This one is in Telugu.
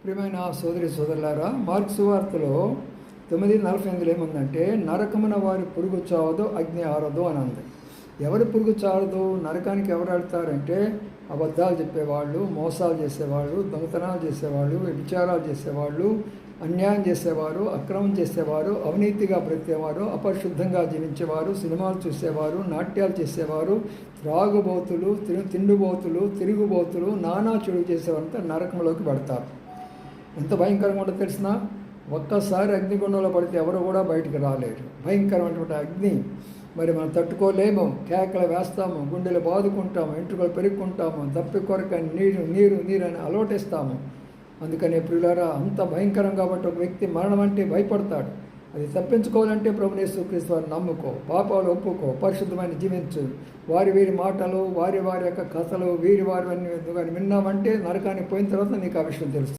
ప్రియమైన సోదరి సోదరులారా మార్క్ సువార్తలో తొమ్మిది నలభై ఎనిమిదిలో ఏముందంటే నరకమున వారి పురుగు చావదు అగ్ని ఆరదు అని ఉంది ఎవరు పురుగు చారదు నరకానికి ఎవరు ఆడతారంటే అబద్ధాలు చెప్పేవాళ్ళు మోసాలు చేసేవాళ్ళు దొంగతనాలు చేసేవాళ్ళు విచారాలు చేసేవాళ్ళు అన్యాయం చేసేవారు అక్రమం చేసేవారు అవినీతిగా బ్రతికేవారు అపరిశుద్ధంగా జీవించేవారు సినిమాలు చూసేవారు నాట్యాలు చేసేవారు త్రాగుబోతులు తిరు తిండుబోతులు తిరుగుబోతులు నానా చెడు చేసేవారంతా నరకంలోకి పడతారు. ఎంత భయంకరంగా ఉంటుందో తెలిసిన ఒక్కసారి అగ్నిగుండంలో పడితే ఎవరు కూడా బయటికి రాలేరు. భయంకరమైనటువంటి అగ్ని. మరి మనం తట్టుకోలేము. కేకలు వేస్తాము గుండెలు బాదుకుంటాము ఎంట్రుకలు పెరుక్కుంటాము దప్పి కొరక నీరు నీరు నీరు అని అలోటిస్తాము అందుకనే ప్రియులారా అంత భయంకరం కాబట్టి ఒక వ్యక్తి మరణం అంటే భయపడతాడు. అది తప్పించుకోవాలంటే ప్రభునేశ్వర క్రీస్తు వారిని నమ్ముకో పాపాలు ఒప్పుకో పరిశుద్ధమైన జీవించు. వారి వీరి మాటలు వారి వారి యొక్క కథలు వీరి వారి అన్ని కానీ విన్నామంటే నరకానికి పోయిన తర్వాత నీకు ఆ విషయం తెలుస్తుంది.